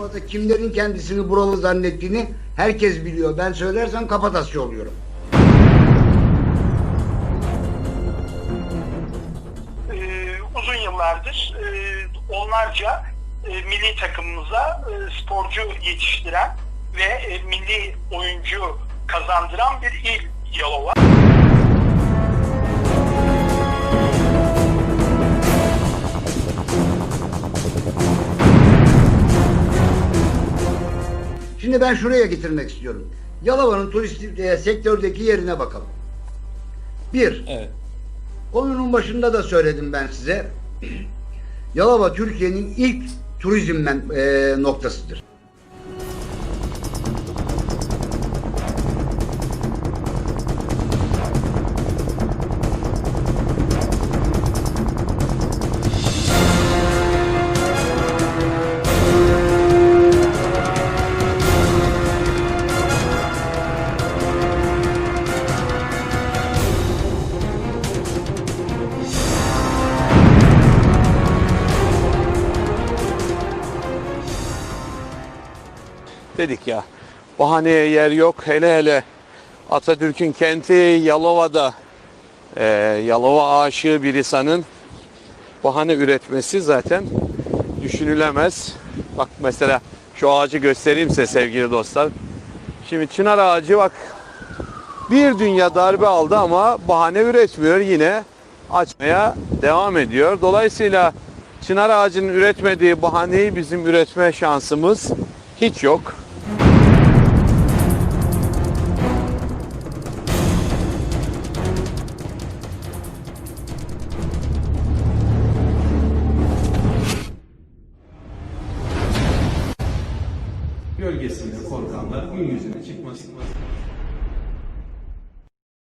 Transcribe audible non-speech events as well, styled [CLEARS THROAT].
Yalova'da kimlerin kendisini buralı zannettiğini herkes biliyor. Ben söylersem kafatasçı oluyorum. Ee, uzun yıllardır e, onlarca e, milli takımımıza e, sporcu yetiştiren ve e, milli oyuncu kazandıran bir il Yalova. Şimdi ben şuraya getirmek istiyorum. Yalova'nın turistik e, sektördeki yerine bakalım. Bir, Evet. konunun başında da söyledim ben size. [CLEARS THROAT] Yalova Türkiye'nin ilk turizm e, noktasıdır. Dedik ya. Bahaneye yer yok. Hele hele Atatürk'ün kenti Yalova'da e, Yalova aşığı bir insanın bahane üretmesi zaten düşünülemez. Bak mesela şu ağacı göstereyim size sevgili dostlar. Şimdi çınar ağacı bak bir dünya darbe aldı ama bahane üretmiyor yine açmaya devam ediyor. Dolayısıyla çınar ağacının üretmediği bahaneyi bizim üretme şansımız hiç yok. Gölgesinde korkanlar gün yüzüne çıkmasın.